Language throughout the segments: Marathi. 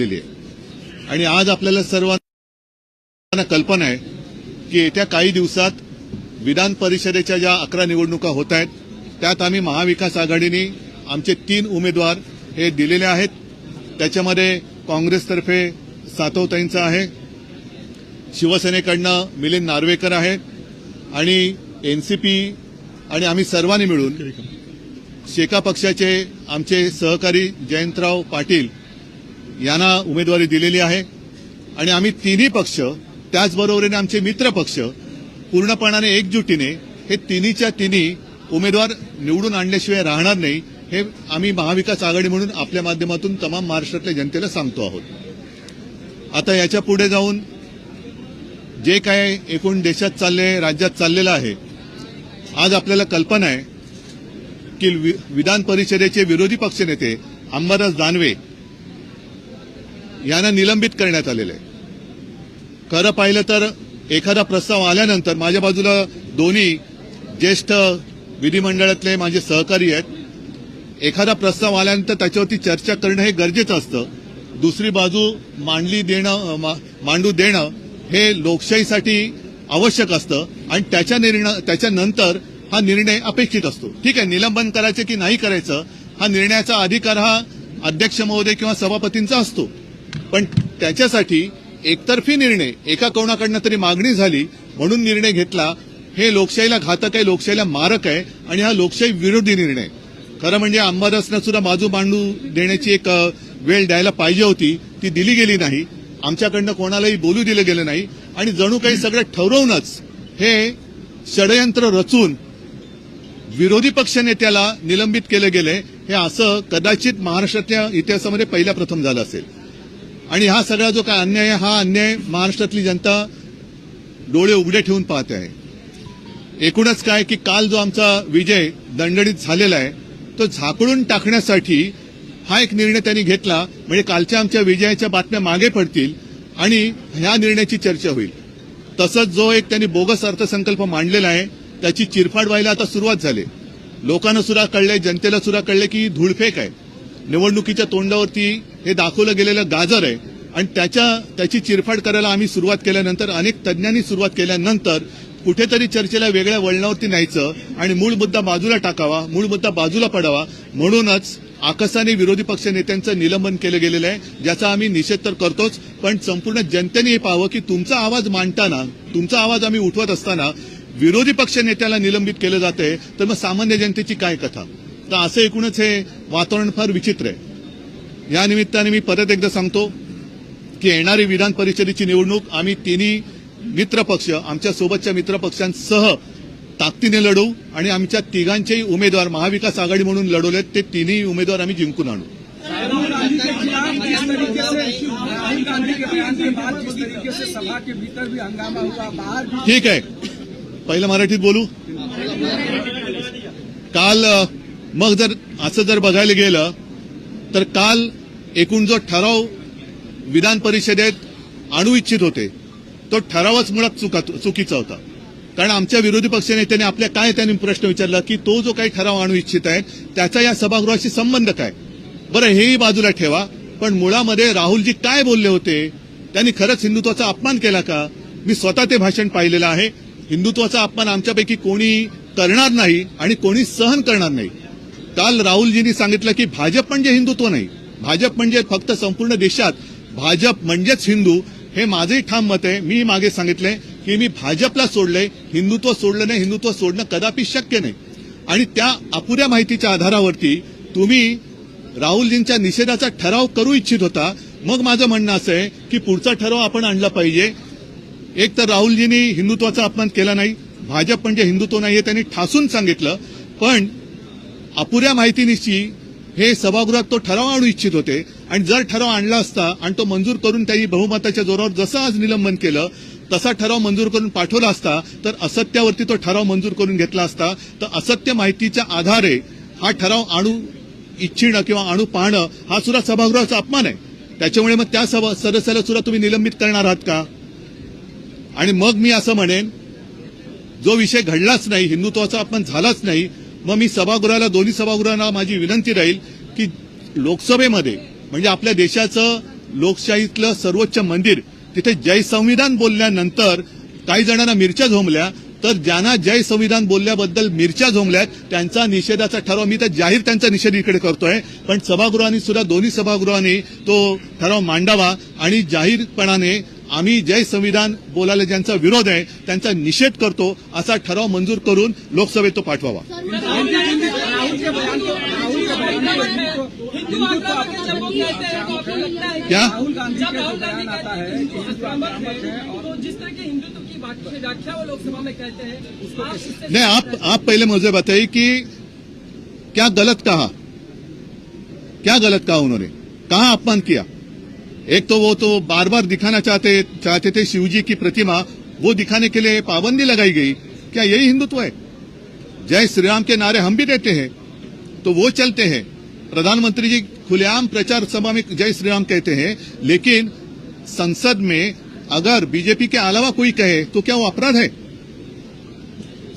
आलेली आहे. आणि आज आपल्याला सर्वांना कल्पना आहे की येत्या काही दिवसात विधान परिषदेच्या ज्या अकरा निवडणुका होत आहेत त्यात आम्ही महाविकास आघाडीने आमचे तीन उमेदवार हे दिलेले आहेत. त्याच्यामध्ये काँग्रेसतर्फे सातवताईंचा आहे शिवसेनेकडनं मिलिंद नार्वेकर आहे आणि एनसीपी आणि आम्ही सर्वांनी मिळून शेका पक्षाचे आमचे सहकारी जयंतराव पाटील यांना उमेदवारी दिलेली आहे. आणि आम्ही तिन्ही पक्ष त्याचबरोबरीने आमचे मित्र पक्ष पूर्णपणाने एकजुटीने हे तिन्हीच्या तिन्ही उमेदवार निवडून आणल्याशिवाय राहणार नाही हे आम्ही महाविकास आघाडी म्हणून आपल्या माध्यमातून तमाम महाराष्ट्रातल्या जनतेला सांगतो आहोत. आता याच्यापुढे जाऊन जे काय एकूण देशात चालले राज्यात चाललेलं आहे आज आपल्याला कल्पना आहे की वि- विधान परिषदेचे विरोधी पक्षनेते अंबादास दानवे यांना निलंबित करण्यात आलेलं आहे. खरं पाहिलं तर एखादा प्रस्ताव आल्यानंतर माझ्या बाजूला दोन्ही ज्येष्ठ विधिमंडळातले माझे सहकारी आहेत. एखादा प्रस्ताव आल्यानंतर त्याच्यावरती चर्चा करणं हे गरजेचं असतं. दुसरी बाजू मांडली देणं मा- मांडू देणं हे लोकशाहीसाठी आवश्यक असतं आणि त्याच्या निर्णय त्याच्यानंतर हा निर्णय अपेक्षित असतो. ठीक आहे निलंबन करायचं की नाही करायचं हा निर्णयाचा अधिकार हा अध्यक्ष महोदय किंवा सभापतींचा असतो. पण त्याच्यासाठी एकतर्फी निर्णय एका कोणाकडनं तरी मागणी झाली म्हणून निर्णय घेतला हे लोकशाहीला घातक आहे लोकशाहीला मारक आहे आणि हा लोकशाही विरोधी निर्णय. खरं म्हणजे अंबादासनं सुद्धा बाजू मांडू देण्याची एक वेळ द्यायला पाहिजे होती ती दिली गेली नाही. आमच्याकडनं कोणालाही बोलू दिलं गेलं नाही आणि जणू काही सगळं ठरवूनच हे षडयंत्र रचून विरोधी पक्ष नेत्याला निलंबित केलं गेलंय हे असं कदाचित महाराष्ट्रातल्या इतिहासामध्ये पहिल्या प्रथम झालं असेल. आणि हा सगळा जो काय अन्याय आहे हा अन्याय महाराष्ट्रातली जनता डोळे उघडे ठेवून पाहते आहे. एकूणच काय की काल जो आमचा विजय दणदणीत झालेला आहे तो झाकळून टाकण्यासाठी हा एक निर्णय त्यांनी घेतला. म्हणजे कालच्या आमच्या विजयाच्या बातम्या मागे पडतील आणि ह्या निर्णयाची चर्चा होईल. तसंच जो एक त्यांनी बोगस अर्थसंकल्प मांडलेला आहे त्याची चिरफाड व्हायला आता सुरुवात झाली. लोकांना सुद्धा कळलंय जनतेला सुद्धा कळलंय की धुळफेक धूळफेक आहे. निवडणुकीच्या तोंडावरती हे दाखवलं गेलेलं गाजर आहे. आणि त्याच्या त्याची चिरफाड करायला आम्ही सुरुवात केल्यानंतर अनेक तज्ज्ञांनी सुरुवात केल्यानंतर कुठेतरी चर्चेला वेगळ्या वळणावरती न्यायचं आणि मूळ मुद्दा बाजूला टाकावा मूळ मुद्दा बाजूला पडावा. म्हणूनच आकसाने विरोधी पक्ष नेत्यांचं निलंबन केलं गेलेलं आहे ज्याचा आम्ही निषेध तर करतोच पण संपूर्ण जनतेने हे पाहावं की तुमचा आवाज मांडताना तुमचा आवाज आम्ही उठवत असताना विरोधी पक्ष नेत्याला निलंबित केलं जाते तर मग सामान्य जनतेची काय कथा? तर असं एकूणच हे वातावरण फार विचित्र आहे. या निमित्ताने मी परत एकदा सांगतो की येणारी विधान परिषदेची निवडणूक आम्ही तिन्ही मित्रपक्ष आमच्या सोबतच्या मित्रपक्षांसह ताकदीने लढवू आणि आमच्या तिघांचेही उमेदवार महाविकास आघाडी म्हणून लढवलेत ते तिन्ही उमेदवार आम्ही जिंकून आणू. ठीक आहे. पहिलं मराठीत बोलू. काल मग जर असं जर बघायला गेलं तर काल एकूण जो ठराव विधान परिषदेत आणू इच्छित होते तो ठरावच मुळात चुका चुकीचा होता. कारण आमच्या विरोधी पक्ष नेत्याने आपल्या काय त्यांनी प्रश्न विचारला की तो जो काही ठराव आणू इच्छित आहे त्याचा या सभागृहाशी संबंध काय? बरं हेही बाजूला ठेवा पण मुळामध्ये राहुलजी काय बोलले होते? त्यांनी खरंच हिंदुत्वाचा अपमान केला का? मी स्वतः ते भाषण पाहिलेलं आहे. हिंदुत्वाचा अपमान आमच्यापैकी कोणी करणार नाही आणि कोणी सहन करणार नाही. काल राहुलजींनी सांगितलं की भाजप म्हणजे हिंदुत्व नाही. भाजप म्हणजे फक्त संपूर्ण देशात भाजप म्हणजेच हिंदू हे माझंही ठाम मत आहे. मी मागे सांगितले की मी भाजपला सोडले हिंदुत्व सोडलं नाही हिंदुत्व सोडणं कदापि शक्य नाही. आणि त्या अपुऱ्या माहितीच्या आधारावरती तुम्ही राहुलजींच्या निषेधाचा ठराव करू इच्छित होता. मग माझं म्हणणं असं आहे की पुढचा ठराव आपण आणला पाहिजे. एक तर राहुलजींनी हिंदुत्वाचा अपमान केला नाही. भाजप म्हणजे हिंदुत्व नाही हे त्यांनी ठासून सांगितलं. पण अपुऱ्या माहितीनिशी हे सभागृहात तो ठराव आणू इच्छित होते. आणि जर ठराव आणला असता आणि तो मंजूर करून त्यांनी बहुमताच्या जोरावर जसं आज निलंबन केलं तसा ठराव मंजूर करून पाठवला असता तर असत्यावरती तो ठराव मंजूर करून घेतला असता तर असत्य माहितीच्या आधारे हा ठराव आणू इच्छिणं किंवा आणू पाहणं हा सुद्धा सभागृहाचा अपमान आहे. त्याच्यामुळे मग त्या सभा सदस्याला सुद्धा तुम्ही निलंबित करणार आहात का? आणि मग मी असं म्हणेन जो विषय घडलाच नाही हिंदुत्वाचा अपमान झालाच नाही मग मी सभागृहाला दोन्ही सभागृहांना माझी विनंती राहील की लोकसभेमध्ये म्हणजे आपल्या देशाचं लोकशाहीतलं सर्वोच्च मंदिर तिथे जय संविधान बोलल्यानंतर काही जणांना मिरच्या झोंबल्या तर ज्यांना जय संविधान बोलल्याबद्दल मिरच्या झोमल्यात त्यांचा निषेधाचा ठराव मी तर जाहीर त्यांचा निषेध इकडे करतोय पण सभागृहांनी सुद्धा दोन्ही सभागृहांनी तो ठराव मांडावा आणि जाहीरपणाने आम्ही जय संविधान बोलायला ज्यांचा विरोध आहे त्यांचा निषेध करतो असा ठराव मंजूर करून लोकसभेत तो पाठवावा. राहुल के बयान को राहुल के बयान को हिंदू को क्या? राहुल गांधी का जो बयान आता है कि हिंदू आक्रामक है और तो जिस तरह के हिंदुत्व की व्याख्या व्याख्या वो लोकसभा में कहते हैं उसको आप इससे नहीं आप आप पहले मुझे बताइए कि क्या गलत कहा? क्या गलत कहा उन्होंने? कहा अपमान किया? एक तो वो तो बार बार दिखाना चाहते चाहते थे शिवजी की प्रतिमा वो दिखाने के लिए पाबंदी लगाई गई। क्या यही हिंदुत्व है? जय श्री राम के नारे हम भी देते हैं तो वो चलते हैं। प्रधानमंत्री जी खुलेआम प्रचार सभा में जय श्री राम कहते हैं लेकिन संसद में अगर बीजेपी के अलावा कोई कहे तो क्या वो अपराध है?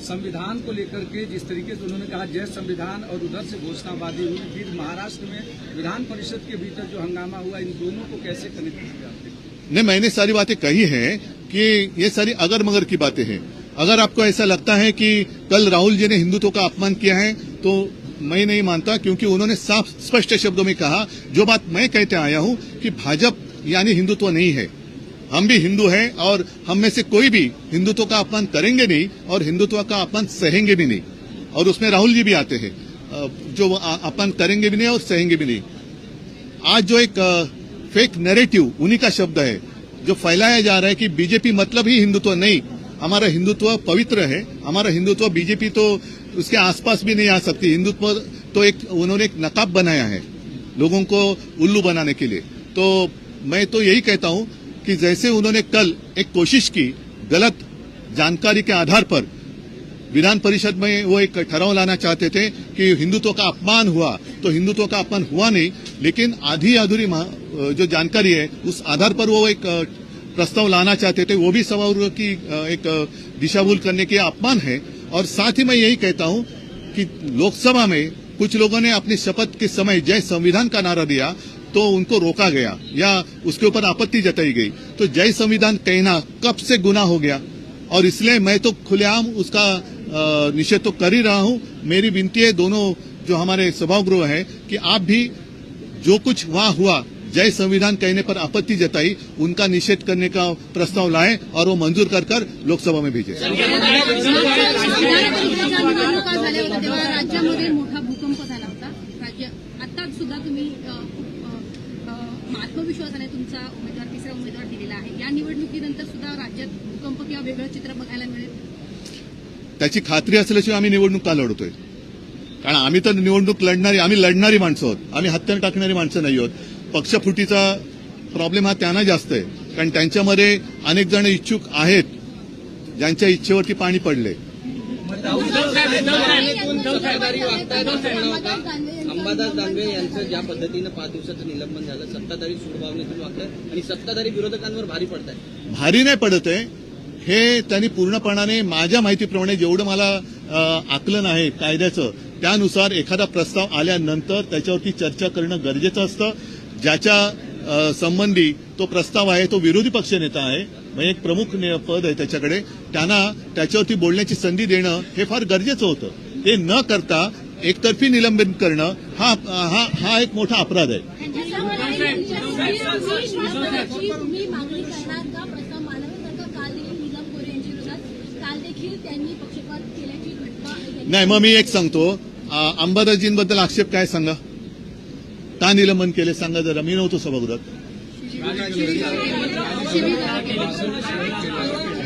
संविधान को लेकर के जिस तरीके से उन्होंने कहा, जय संविधान और उधर से घोषणाबाजी हुई, फिर महाराष्ट्र में विधान परिषद के भीतर जो हंगामा हुआ, इन दोनों को कैसे कनेक्ट किया आपने नहीं, मैंने सारी बातें कही हैं कि ये सारी अगर मगर की बातें हैं। अगर आपको ऐसा लगता है कि कल राहुल जी ने हिंदुत्व का अपमान किया है तो मैं नहीं मानता, क्योंकि उन्होंने साफ़, स्पष्ट शब्दों में कहा, जो बात मैं कहते आया हूँ कि भाजपा यानी हिंदुत्व नहीं है। हम भी हिंदू हैं और हम में से कोई भी हिंदुत्व का अपमान करेंगे नहीं और हिंदुत्व का अपमान सहेंगे भी नहीं। और उसमें राहुल जी भी आते हैं जो अपमान करेंगे भी नहीं और सहेंगे भी नहीं। आज जो एक फेक नैरेटिव उन्हीं का शब्द है, जो फैलाया जा रहा है कि बीजेपी मतलब ही हिंदुत्व नहीं। हमारा हिंदुत्व पवित्र है, हमारा हिंदुत्व बीजेपी तो उसके आसपास भी नहीं आ सकती। हिंदुत्व तो एक, उन्होंने एक नकाब बनाया है लोगों को उल्लू बनाने के लिए। तो मैं तो यही कहता हूँ कि जैसे उन्होंने कल एक कोशिश की, गलत जानकारी के आधार पर, विधान परिषद में वो एक ठहराव लाना चाहते थे कि हिंदुत्व का अपमान हुआ तो हिंदुत्व का अपमान हुआ नहीं, लेकिन आधी अधूरी जो जानकारी है, उस आधार पर वो एक प्रस्ताव लाना चाहते थे, वो भी सभागृह की एक दिशाभूल करने के अपमान है। और साथ ही मैं यही कहता हूँ कि लोकसभा में कुछ लोगों ने अपनी शपथ के समय जय संविधान का नारा दिया तो उनको रोका गया या उसके ऊपर आपत्ति जताई गई तो जय संविधान कहना कब से गुना हो गया और इसलिए मैं तो खुलेआम उसका निषेध तो कर ही रहा हूँ मेरी विनती है दोनों जो हमारे सभागृह है कि आप भी जो कुछ वहाँ हुआ जय संविधान कहने पर आपत्ति जताई उनका निषेध करने का प्रस्ताव लाए और वो मंजूर कर कर लोकसभा में भेजें भूकंप सुद्धा राज्यात भूकंप किंवा वेगळं चित्र बघायला मिळेल? त्याची खात्री असल्याशिवाय आम्ही निवडणूक का लढतोय कारण आम्ही तर निवडणूक लढणारी आम्ही लढणारी माणसं आहोत. आम्ही हत्यार टाकणारी माणसं नाही आहोत. पक्षफुटीचा प्रॉब्लेम हा त्यांना जास्त आहे. कारण त्यांच्यामध्ये अनेक जण इच्छुक आहेत ज्यांच्या इच्छेवरती पाणी पडले अंबादास दानवे यांचं ज्या पद्धतीनं पाच दिवसाचं निलंबन झालं सत्ताधारी सूडभावनेतून वागलं आणि सत्ताधारी विरोधकांवर भारी पडत आहे भारी नाही पडत आहे. हे त्यांनी पूर्णपणाने माझ्या माहितीप्रमाणे जेवढं मला आकलन आहे कायद्याचं त्यानुसार एखादा प्रस्ताव आल्यानंतर त्याच्यावरती चर्चा करणं गरजेचं असतं. ज्याच्या संबंधी तो प्रस्ताव आहे तो विरोधी पक्षनेता आहे. म्हणजे एक प्रमुख पद आहे त्याच्याकडे. त्यांना त्याच्यावरती बोलण्याची संधी देणं हे फार गरजेचं होतं. ते न करता एकतर्फी निलंबन करणं हा हा हा एक मोठा अपराध आहे. नाही मग मी एक सांगतो. अंबादासजींबद्दल आक्षेप काय सांगा? का निलंबन केले? सांगा जरा. मी नव्हतो सभागृहात.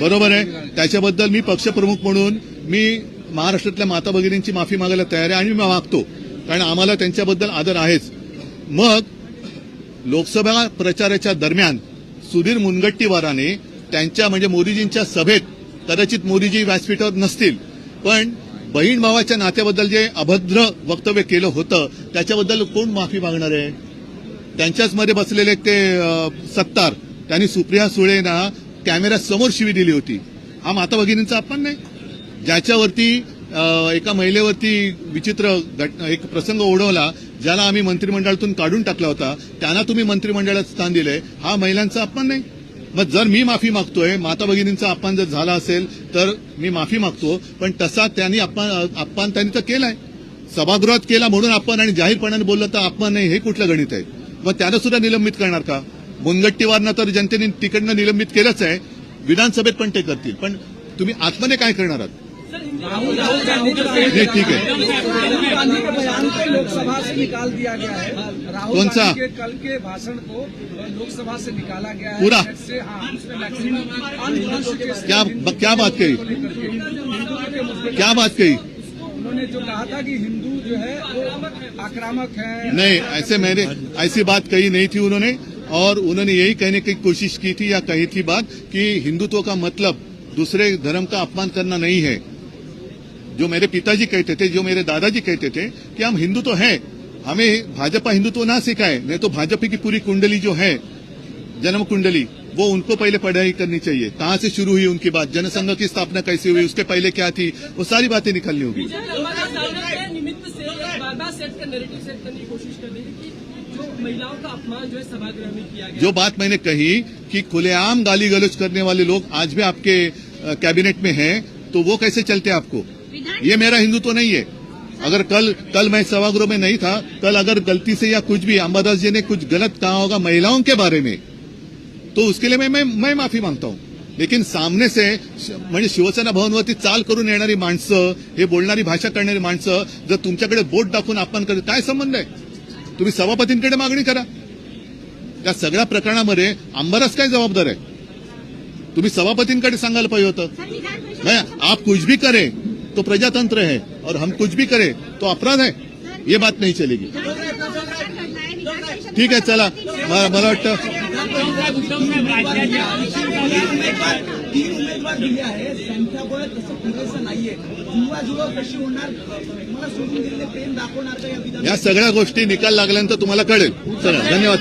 बरोबर आहे. त्याच्याबद्दल मी पक्षप्रमुख म्हणून मी महाराष्ट्रातल्या माता भगिनींची माफी मागायला तयार आहे आणि मी मागतो. कारण आम्हाला त्यांच्याबद्दल आदर आहेच. मग लोकसभा प्रचाराच्या दरम्यान सुधीर मुनगट्टीवाराने त्यांच्या म्हणजे मोदीजींच्या सभेत कदाचित मोदीजी व्यासपीठावर नसतील पण बहीण भावाच्या नात्याबद्दल जे अभद्र वक्तव्य केलं होतं त्याच्याबद्दल कोण माफी मागणार आहे? त्यांच्याच मध्ये बसलेले ते सत्तार त्यांनी सुप्रिया सुळेना कॅमेरा समोर शिवी दिली होती. हा माता भगिनींचा अपमान नाही. ज्याच्यावरती एका महिलेवरती विचित्र घट- एक प्रसंग ओढवला ज्याला आम्ही मंत्रिमंडळातून काढून टाकला होता त्यांना तुम्ही मंत्रिमंडळात स्थान दिले हा महिलांचा अपमान नाही. मग जर मी माफी मागतोय माता भगिनींचा अपमान जर झाला असेल तर मी माफी मागतो पण तसा त्यांनी अपमान अपमान त्यांनी तर केलाय. सभागृहात केला म्हणून आपण आणि जाहीरपणाने बोललं तर अपमान नाही हे कुठलं गणित आहे? मग त्यानं सुद्धा निलंबित करणार का मुनगट्टीवारनं तर जनतेने तिकडनं निलंबित केलंच आहे विधानसभेत पण ते करतील पण तुम्ही आत्मने काय करणार आहात ठीक है। राहुल लोकसभा से निकाल दिया गया है कौन सा? के कल के भाषण को लोकसभा से निकाला गया है पूरा? क्या क्या बात कही क्या बात कही उन्होंने जो कहा था कि हिंदू जो है वो आक्रामक है। नहीं ऐसे मैंने ऐसी बात कही नहीं थी उन्होंने और उन्होंने यही कहने की कोशिश की थी या कही थी बात कि हिंदुत्व का मतलब दूसरे धर्म का अपमान करना नहीं है। जो मेरे पिताजी कहते थे जो मेरे दादाजी कहते थे कि हम हिंदू तो हैं हमें भाजपा हिंदुत्व ना सिखाए नहीं तो भाजपा की पूरी कुंडली जो है जन्म कुंडली वो उनको पहले पढ़ाई करनी चाहिए। कहाँ से शुरू हुई उनकी बात? जनसंघ की स्थापना कैसे हुई? उसके पहले क्या थी? वो सारी बातें निकलनी होगी बीजेपी अंबाला सामने के निमित्त से बार सेट कर नैरेटिव सेट करने की कोशिश कर रही है कि जो महिलाओं का अपमान जो है सभागृह में किया गया। जो बात मैंने कही कि खुलेआम गाली गलौज करने वाले लोग आज भी आपके कैबिनेट में हैं तो वो कैसे चलते आपको? ये मेरा हिंदुत्व नहीं है। अगर कल कल मैं सभागृह में नहीं था कल अगर गलती से या कुछ भी अंबादास जी ने कुछ गलत कहा होगा महिलाओं के बारे में तो उसके लिए मैं मैं, मैं माफ़ी माँगता हूँ। लेकिन सामने से म्हणजे शिवसेना भवनवरती चाल करून येणारी माणसं हे बोलणारी भाषा करणारी माणसं जर तुमच्याकडे बोट दाखवून आपण करत काय संबंध आहे? तुम्ही सभापतींकडे मागणी करा. त्या सगळ्या प्रकरणामध्ये आमदारच काय जबाबदार आहे? तुम्ही सभापतींकडे सांगायला पाहिजे होतं. नाही आप कुछ भी करे तो प्रजातंत्र है और हम कुछ भी करे तो अपराध है. ये बात नहीं चलेगी. ठीक आहे चला. मला वाटतं तीन उमेदवार दिले आहे संख्याबळ तसं पुरेसं नाहीये जुळवाजुळव कशी होणार मला सोडून दिलेले प्रेम दाखवणार या सगळ्या गोष्टी निकाल लागल्यानंतर तुम्हाला कळेल. चला धन्यवाद.